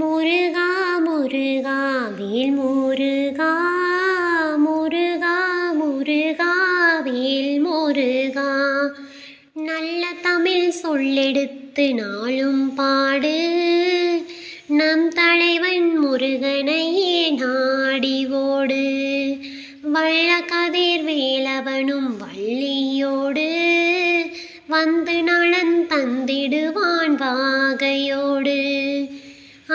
முருகா முருகா வேல் முருகா முருகா முருகா வேல் முருகா. நல்ல தமிழ் சொல்லெடுத்து நாளும் பாடு. நம் தலைவன் முருகனையே நாடி ஓடு. வள்ள கதிர் வேலவனும் வள்ளியோடு. வந்து நலன் தந்திடுவான் வாகையோடு.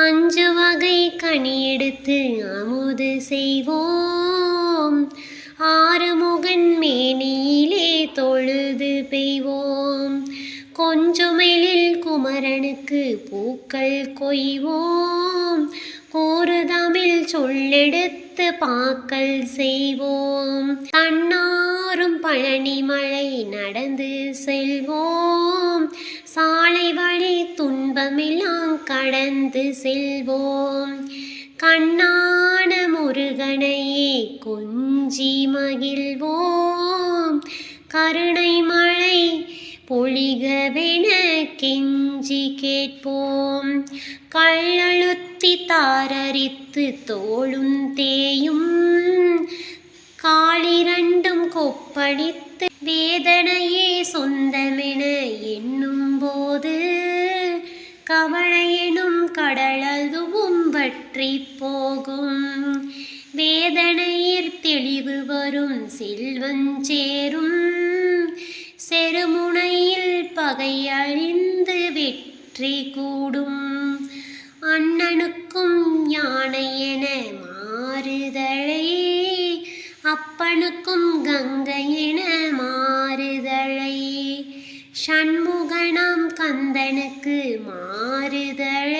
அஞ்சு வகை கனி எடுத்து அமுது செய்வோம். ஆறுமுகன் மேனியிலே தொழுது பெய்வோம். கொஞ்சமெழில் குமரனுக்கு பூக்கள் கொய்வோம். கூறு தமிழ் சொல்லெடுத்து பாக்கள் செய்வோம். தன்னாரும் பழனி மழை நடந்து செல்வோம். துன்பமெல்லாம் கடந்து செல்வோம். கண்ணான முருகனையே கொஞ்சி மகிழ்வோம். கருணை மழை பொழிகவென கெஞ்சி கேட்போம். கள்ளழுத்தி தாரரித்து தோளும் தேயும். காலிரண்டும் கொப்பளித்து வேதனையே சொந்த கவலையெனும் கடலதுவும் வற்றி போகும். வேதனையிற் தெளிவு வரும் செல்வஞ்சேரும் செருமுனையில் பகை அழிந்து வெற்றி கூடும். அண்ணனுக்கும் யானை என மாறுதலை. அப்பனுக்கும் கங்கை என மாறுதலை. சண்முகனாம் கந்தனுக்கு மாறுதழ